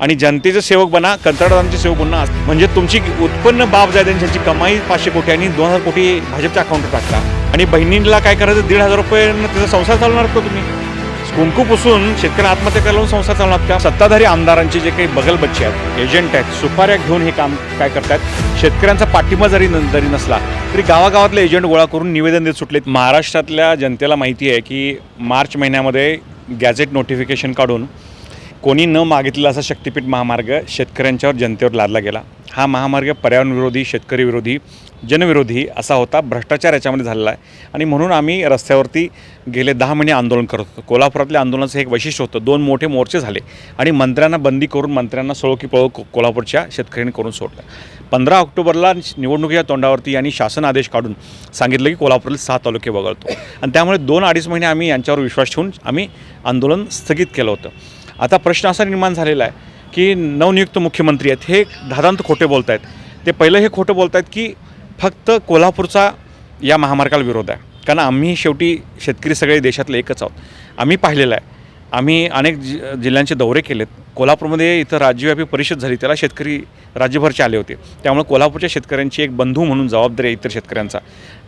आणि जनतेचे सेवक बना कंत्राटदारांचे सेवक बना म्हणजे तुमची उत्पन्न बाब जाय त्यांची कमाई पाचशे कोटी आणि दोन हजार कोटी भाजपच्या अकाउंटवर टाकता. आणि बहिणींला काय करायचं? दीड हजार रुपये त्याचा संसार चालवणार का तुम्ही? कुंकू पुसून शेतकरी आत्महत्या करायला लावून संसार चालवणार का? सत्ताधारी आमदारांचे जे काही बगलबच्चे आहेत एजंट आहेत सुपाऱ्या घेऊन हे काम काय करतात? शेतकऱ्यांचा पाठिंबा जरी न- जरी नसला तरी गावागावातले एजंट गोळा करून निवेदन देत सुटलेत. महाराष्ट्रातल्या जनतेला माहिती आहे की मार्च महिन्यामध्ये गॅझेट नोटिफिकेशन काढून कोणी न मागितलेला असा शक्तिपीठ महामार्ग शेतकऱ्यांच्यावर जनतेवर लादला गेला. हा महामार्ग पर्यावरणविरोधी शेतकरी विरोधी जनविरोधी असा होता भ्रष्टाचार याच्यामध्ये झालेला आहे. आणि म्हणून आम्ही रस्त्यावरती गेले दहा महिने आंदोलन करत होतो. कोल्हापुरातल्या आंदोलनाचं एक वैशिष्ट्य होतं. दोन मोठे मोर्चे झाले आणि मंत्र्यांना बंदी करून मंत्र्यांना सळो की पळो कोल्हापूरच्या शेतकऱ्यांनी करून सोडलं. पंधरा ऑक्टोबरला निवडणुकीच्या तोंडावरती यांनी शासन आदेश काढून सांगितलं की कोल्हापूरला सहा तालुके वगळतो. आणि त्यामुळे दोन अडीच महिने आम्ही यांच्यावर विश्वास ठेवून आम्ही आंदोलन स्थगित केलं होतं. आता प्रश्न असा निर्माण झालेला आहे की नवनियुक्त मुख्यमंत्री आहेत हे धादांत खोटे बोलत आहेत ते पहिलं हे खोटं बोलत आहेत की फक्त कोल्हापूरचा या महामार्गाला विरोध आहे. कारण आम्ही शेवटी शेतकरी सगळे देशातले एकच आहोत. आम्ही पाहिलेलं आहे. आम्ही अनेक जि जिल्ह्यांचे दौरे केलेत. कोल्हापूरमध्ये इथं राज्यव्यापी परिषद झाली. त्याला शेतकरी राज्यभरचे आले होते. त्यामुळे कोल्हापूरच्या शेतकऱ्यांची एक बंधू म्हणून जबाबदारी आहे इतर शेतकऱ्यांचा.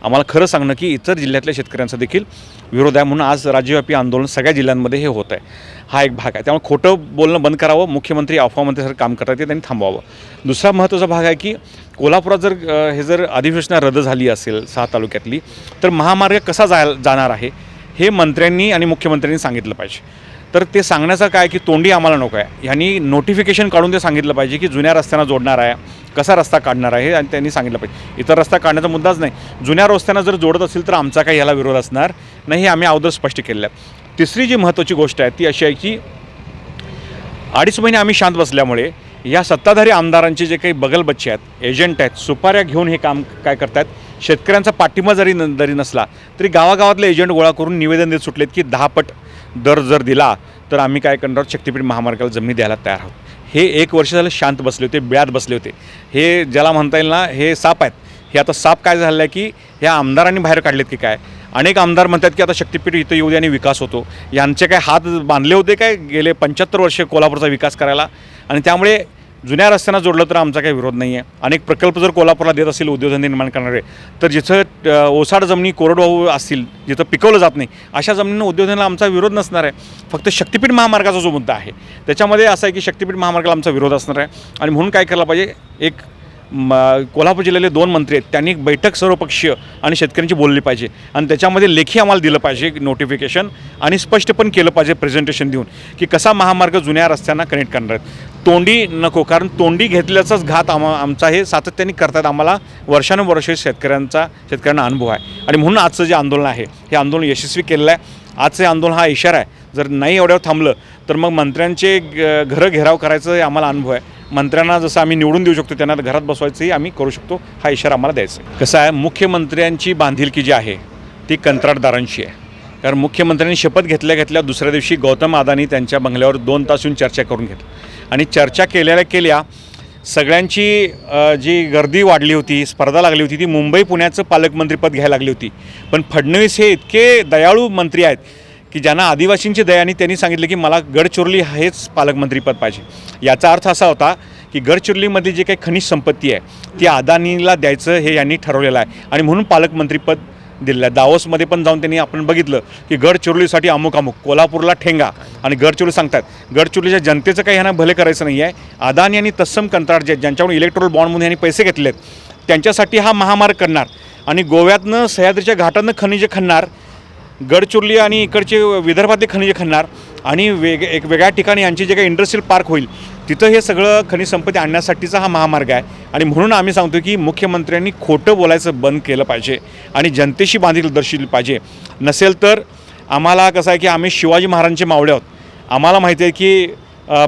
आम्हाला खरं सांगणं की इतर जिल्ह्यातल्या शेतकऱ्यांचा देखील विरोध आहे. म्हणून आज राज्यव्यापी आंदोलन सगळ्या जिल्ह्यांमध्ये हे होत आहे. हा एक भाग आहे. त्यामुळे खोटं बोलणं बंद करावं. मुख्यमंत्री अफवामंत्रीसारखं काम करतात ते त्यांनी थांबवावं. दुसरा महत्त्वाचा भाग आहे की कोल्हापुरात जर हे जर अधिवेशना रद्द झाली असेल सहा तालुक्यातली तर महामार्ग कसा जाय जाणार आहे हे मंत्र्यांनी आणि मुख्यमंत्र्यांनी सांगितलं पाहिजे. तर ते सांगण्याचं काय की तोंडी आम्हाला नको आहे. ह्यांनी नोटिफिकेशन काढून ते सांगितलं पाहिजे की जुन्या रस्त्यांना जोडणार आहे. कसा रस्ता काढणार आहे आणि त्यांनी सांगितलं पाहिजे. इतर रस्ता काढण्याचा मुद्दाच नाही. जुन्या रस्त्यांना जर जोडत असेल तर आमचा काही ह्याला विरोध असणार नाही हे आम्ही अगोदर स्पष्ट केलेलं आहे. तिसरी जी महत्त्वाची गोष्ट आहे ती अशी आहे की अडीच महिने आम्ही शांत बसल्यामुळे या सत्ताधारी आमदारांचे जे काही बगलबच्चे आहेत एजंट आहेत सुपाऱ्या घेऊन हे काम काय करतात शेतकऱ्यांचा पाठिंबा जरी न जरी नसला तरी गावागावातले एजंट गोळा करून निवेदन देत सुटलेत की दहा पट दर जर दिला तर आम्ही काय करणार? आहोत, शक्तीपीठ महामार्गाला जमिनी द्यायला तयार आहोत. हे एक वर्ष झालं शांत बसले होते ब्यात बसले होते. हे ज्याला म्हणता येईल ना हे साप आहेत. हे आता साप काय झालं आहे की ह्या आमदारांनी बाहेर काढलेत की काय? अनेक आमदार म्हणतात की आता शक्तीपीठ इथं येऊ दे आणि विकास होतो. यांचे काय हात बांधले होते काय गेले पंच्याहत्तर वर्ष कोल्हापूरचा विकास करायला? आणि त्यामुळे जुन्या रस्त्यांना जोडलं तर आमचा काही विरोध नाही आहे अनेक प्रकल्प जर कोल्हापूरला देत असतील उद्योगधंदे निर्माण करणारे तर जिथं ओसाड जमिनी कोरडवाहू असतील जिथं पिकवलं जात नाही अशा जमिनींना उद्योगधंद्याला आमचा विरोध नसणार आहे. फक्त शक्तिपीठ महामार्गाचा जो मुद्दा आहे त्याच्यामध्ये असं आहे की शक्तीपीठ महामार्गाला आमचा विरोध असणार आहे. आणि म्हणून काय करायला पाहिजे? एक म कोल्हापूर जिल्ह्यातले दोन मंत्री आहेत त्यांनी एक बैठक सर्वपक्षीय आणि शेतकऱ्यांची बोलली पाहिजे. आणि त्याच्यामध्ये लेखी आम्हाला दिलं पाहिजे नोटिफिकेशन आणि स्पष्ट पण केलं पाहिजे प्रेझेंटेशन देऊन की कसा महामार्ग जुन्या रस्त्यांना कनेक्ट करणार आहेत. तोंडी नको कारण तोंडी घेतल्याचाच घात आम्हा आमचा हे सातत्याने करतात आम्हाला वर्षानुवर्ष शेतकऱ्यांचा शेतकऱ्यांना अनुभव आहे. आणि म्हणून आजचं जे आंदोलन आहे हे आंदोलन यशस्वी केलेलं आहे. आजचं हे आंदोलन हा इशारा आहे. जर नाही एवढ्यावर थांबलं तर मग मंत्र्यांचे ग- घरं घेराव करायचं हे आम्हाला अनुभव आहे. मंत्र्यांना जसं आम्ही निवडून देऊ शकतो त्यांना घरात बसवायचंही आम्ही करू शकतो. हा इशारा आम्हाला द्यायचा आहे. कसं आहे मुख्यमंत्र्यांची बांधिलकी जी आहे ती कंत्राटदारांची आहे. कारण मुख्यमंत्र्यांनी शपथ घेतल्या घेतल्या दुसऱ्या दिवशी गौतम अदानी त्यांच्या बंगल्यावर दोन तास येऊन चर्चा करून घेतली. आणि चर्चा केलेल्या केल्या सगळ्यांची जी गर्दी वाढली होती स्पर्धा लागली होती ती मुंबई पुण्याचं पालकमंत्रीपद घ्यायला लागली होती. पण फडणवीस हे इतके दयाळू मंत्री आहेत की ज्यांना आदिवासींची दयानी त्यांनी सांगितलं की मला गडचिरोली हेच पालकमंत्रीपद पाहिजे. याचा अर्थ असा होता की गडचिरोलीमधली जी काही खनिज संपत्ती आहे ती अदानीला द्यायचं हे यांनी ठरवलेलं आहे. आणि म्हणून पालकमंत्रीपद दिलेलं आहे दावोसमध्ये पण जाऊन त्यांनी आपण बघितलं की गडचिरोलीसाठी अमुक अमुक कोल्हापूरला ठेंगा. आणि गडचिरोली सांगतात गडचिरोलीच्या जनतेचं काही ह्यांना भले करायचं नाही आहे अदानी आणि तत्सम कंत्राट जे ज्यांच्याकडून इलेक्ट्रोल बॉन्डमधून यांनी पैसे घेतले आहेत त्यांच्यासाठी हा महामार्ग करणार. आणि गोव्यातनं सह्याद्रीच्या घाटातनं खनिजे खणणार गडचिरोली आणि इकडचे विदर्भातले खनिजे खणणार. आणि वेग एक वेगळ्या ठिकाणी यांची जे काही इंडस्ट्रियल पार्क होईल तिथं हे सगळं खनिज संपत्ती आणण्यासाठीचा हा महामार्ग आहे. आणि म्हणून आम्ही सांगतो की मुख्यमंत्र्यांनी खोटं बोलायचं बंद केलं पाहिजे आणि जनतेशी बांधील दर्शवली पाहिजे. नसेल तर आम्हाला कसं आहे की आम्ही शिवाजी महाराजांचे मावळे आहोत. आम्हाला माहिती आहे की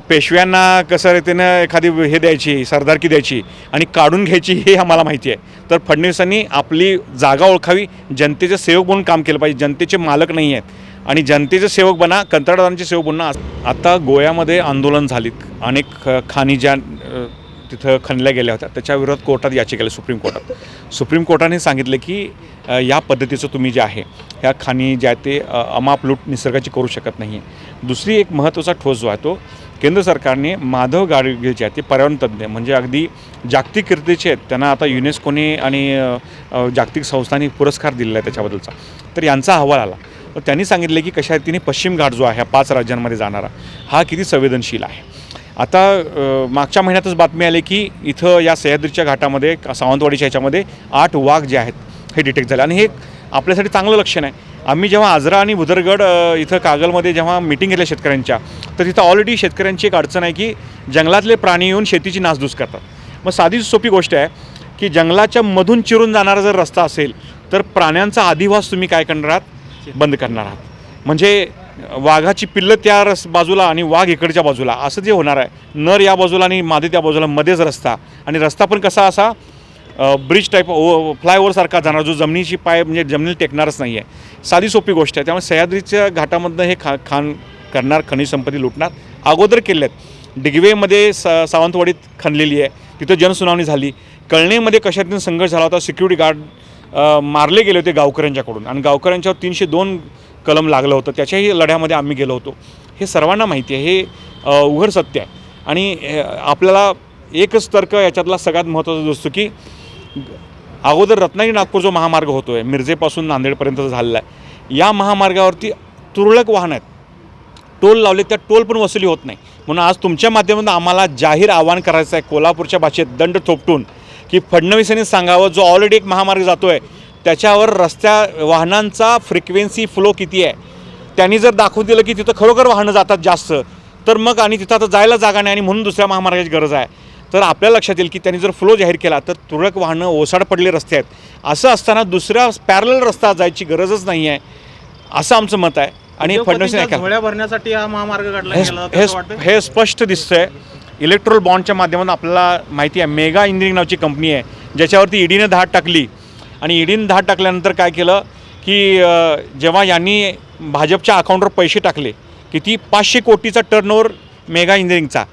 पेशव्यांना कसं रीतीनं एखादी हे द्यायची सरदारकी द्यायची आणि काढून घ्यायची हे आम्हाला माहिती आहे. तर फडणवीसांनी आपली जागा ओळखावी जनतेचे सेवक म्हणून काम केलं पाहिजे. जनतेचे मालक नाही आहेत. आणि जनतेचे सेवक बना कंत्राटदारांचे सेवक बना. आता गोव्यामध्ये आंदोलन झालीत. अनेक ख- खाणी ज्या तिथं खणल्या गेल्या होत्या. त्याच्या विरोधात कोर्टात याचिका केली सुप्रीम कोर्टात. सुप्रीम कोर्टाने सांगितलं की या पद्धतीचं तुम्ही जे आहे ह्या खाणी ज्या ते अमाप लूट निसर्गाची करू शकत नाही आहे दुसरी एक महत्त्वाचा ठोस जो आहे तो केंद्र सरकारने माधव गाडगेचे आहेत ते पर्यावरण तज्ज्ञ म्हणजे अगदी जागतिक कीर्तीचे आहेत. त्यांना आता युनेस्कोने आणि जागतिक संस्थांनी पुरस्कार दिलेला आहे त्याच्याबद्दलचा. तर यांचा अहवाल आला. तर त्यांनी सांगितले की कशा रीतीने पश्चिम घाट जो आहे ह्या पाच राज्यांमध्ये जाणारा हा किती संवेदनशील आहे. आता मागच्या महिन्यातच बातमी आली की इथं या सह्याद्रीच्या घाटामध्ये सावंतवाडीच्या ह्याच्यामध्ये आठ वाघ जे आहेत हे डिटेक्ट झाले. आणि हे आपल्यासाठी चांगलं लक्षण आहे. आम्ही जेव्हा आजरा आणि भुदरगड इथं कागलमध्ये जेव्हा मिटिंग घेतल्या शेतकऱ्यांच्या तर तिथं ऑलरेडी शेतकऱ्यांची एक अडचण आहे की जंगलातले प्राणी येऊन शेतीची नासधूस करतात. मग साधी सोपी गोष्ट आहे की जंगलाच्या मधून चिरून जाणारा जर रस्ता असेल तर प्राण्यांचा अधिवास तुम्ही काय करणार आहात? बंद करणार आहात. म्हणजे वाघाची पिल्लं त्या रस बाजूला आणि वाघ इकडच्या बाजूला असं जे होणार आहे नर या बाजूला आणि मादी त्या बाजूला मध्येच रस्ता. आणि रस्ता पण कसा असा ब्रिज टाईप ओ फ्लायओव्हरसारखा जाणार जो जमिनीची पाय म्हणजे जमिनीला टेकणारच नाही आहे साधी सोपी गोष्ट आहे. त्यामुळे सह्याद्रीच्या घाटामधनं हे खा खाण करणार खनिज संपत्ती लुटणार. अगोदर केले आहेत डिगवेमध्ये स सावंतवाडीत खणलेली आहे. तिथं जनसुनावणी झाली. कळणेमध्ये कशातून संघर्ष झाला होता. सिक्युरिटी गार्ड मारले गेले होते गावकऱ्यांच्याकडून. आणि गावकऱ्यांच्यावर तीनशे दोन कलम लागलं होतं. त्याच्याही लढ्यामध्ये आम्ही गेलो होतो. हे सर्वांना माहिती आहे. हे उघड सत्य आहे. आणि आपल्याला एकच तर्क याच्यातला सगळ्यात महत्त्वाचा असतो की अगोदर रत्नागिरी नागपूर जो महामार्ग होतो आहे मिरजेपासून नांदेडपर्यंत झालेला आहे या महामार्गावरती तुरळक वाहन आहेत. टोल लावले त्या टोल पण वसुली होत नाही. म्हणून आज तुमच्या माध्यमातून आम्हाला जाहीर आव्हान करायचं आहे कोल्हापूरच्या भाषेत दंड थोपटून की फडणवीसांनी सांगावं जो ऑलरेडी एक महामार्ग जातो आहे त्याच्यावर रस्त्या वाहनांचा फ्रिक्वेन्सी फ्लो किती आहे? त्यांनी जर दाखवून दिलं की तिथं खरोखर वाहनं जातात जास्त तर मग आणि तिथं आता जायला जागा नाही आणि म्हणून दुसऱ्या महामार्गाची गरज आहे. तर आपल्या लक्षात येईल की त्यांनी जर फ्लो जाहीर केला तर तुरळक वाहनं ओसाड पडले रस्ते आहेत. असं असताना दुसऱ्या पॅरल रस्ता जायची गरजच नाही आहे असं आमचं मत आहे. आणि फडणवीस भरण्यासाठी हा महामार्ग काढला हे स्पष्ट दिसतंय. इलेक्ट्रोल बॉन्डच्या माध्यमातून आपल्याला माहिती आहे मेगा इंजिनिअरिंग नावची कंपनी आहे ज्याच्यावरती ईडीने धाड टाकली. आणि ईडीने धाड टाकल्यानंतर काय केलं की जेव्हा यांनी भाजपच्या अकाउंटवर पैसे टाकले किती पाचशे कोटीचा टर्नओव्हर मेगा इंजिनिअरिंगचा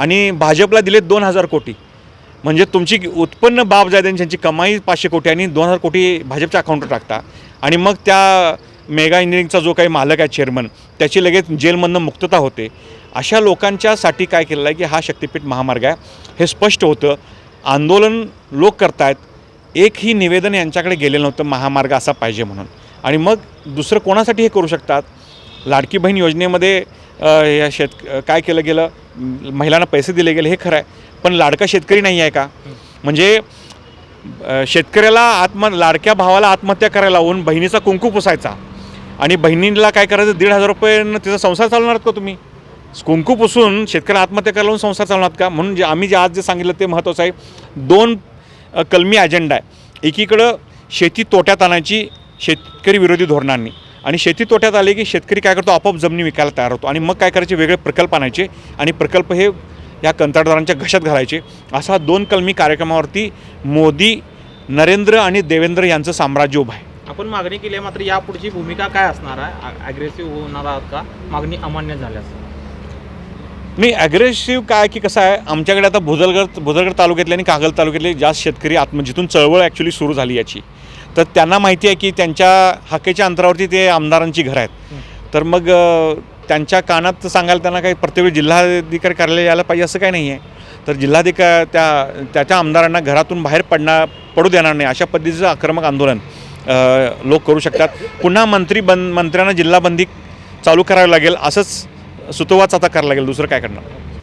आणि भाजपला दिले दोन हजार कोटी. म्हणजे तुमची उत्पन्न बाब जाय त्यांची कमाई पाचशे कोटी आणि दोन हजार कोटी भाजपच्या अकाउंटवर टाकता. आणि मग त्या मेगा इंजिनिअरिंगचा जो काही मालक आहे चेअरमन त्याची लगेच जेलमधनं मुक्तता होते. अशा लोकांच्यासाठी काय केलेलं आहे की हा शक्तिपीठ महामार्ग आहे. हे स्पष्ट होतं. आंदोलन लोक करतायत. एकही निवेदन यांच्याकडे गेलेलं नव्हतं महामार्ग असा पाहिजे म्हणून. आणि मग दुसरं कोणासाठी हे करू शकतात? लाडकी बहीण योजनेमध्ये या शेत काय केलं गेलं? महिलांना पैसे दिले गेले हे खरं आहे. पण लाडका शेतकरी नाही आहे का? म्हणजे शेतकऱ्याला आत्म लाडक्या भावाला आत्महत्या करायला लावून बहिणीचा कुंकू पुसायचा आणि बहिणीला काय करायचं? दीड हजार रुपयानं तिचा संसार चालवणार का तुम्ही? कुंकू पुसून शेतकऱ्याला आत्महत्या करायला लावून संसार चालवणार का? म्हणून जे आम्ही जे आज जे सांगितलं ते महत्त्वाचं आहे. दोन कलमी अजेंडा आहे. एकीकडं शेती तोट्यात आणायची शेतकरी विरोधी धोरणांनी. आणि शेती तोट्यात आले की शेतकरी काय करतो? आपोआप जमिनी विकायला तयार होतो. आणि मग काय करायचे? वेगळे प्रकल्प आणायचे आणि प्रकल्प हे या कंत्राटदारांच्या घशात घालायचे. असा दोन कलमी कार्यक्रमावरती मोदी नरेंद्र आणि देवेंद्र यांचं साम्राज्य उभं आहे. आपण मागणी केली आहे मात्र यापुढची भूमिका काय असणार आहे? अग्रेसिव्ह होणार आहात का? मागणी अमान्य झाल्यास नाही ॲग्रेसिव्ह काय की कसं आहे? आमच्याकडे आता भुदरगड भुदरगड तालुक्यातले आणि कागल तालुक्यातले जास्त शेतकरी आत्म जिथून चळवळ ॲक्च्युली सुरू झाली याची. तर त्यांना माहिती आहे की त्यांच्या हक्केच्या अंतरावरती ते आमदारांची घरं आहेत. तर मग त्यांच्या कानात सांगायला त्यांना काही प्रत्येक जिल्हाधिकारी कार्यालय यायला पाहिजे असं काही नाही आहे तर जिल्हाधिकारी त्या त्याच्या आमदारांना घरातून बाहेर पडणार पडू देणार नाही अशा पद्धतीचं आक्रमक आंदोलन लोक करू शकतात. पुन्हा मंत्री बंद मंत्र्यांना जिल्हाबंदी चालू करावी लागेल असंच सुतोवाच आता करायला लागेल. दुसरं काय करणार?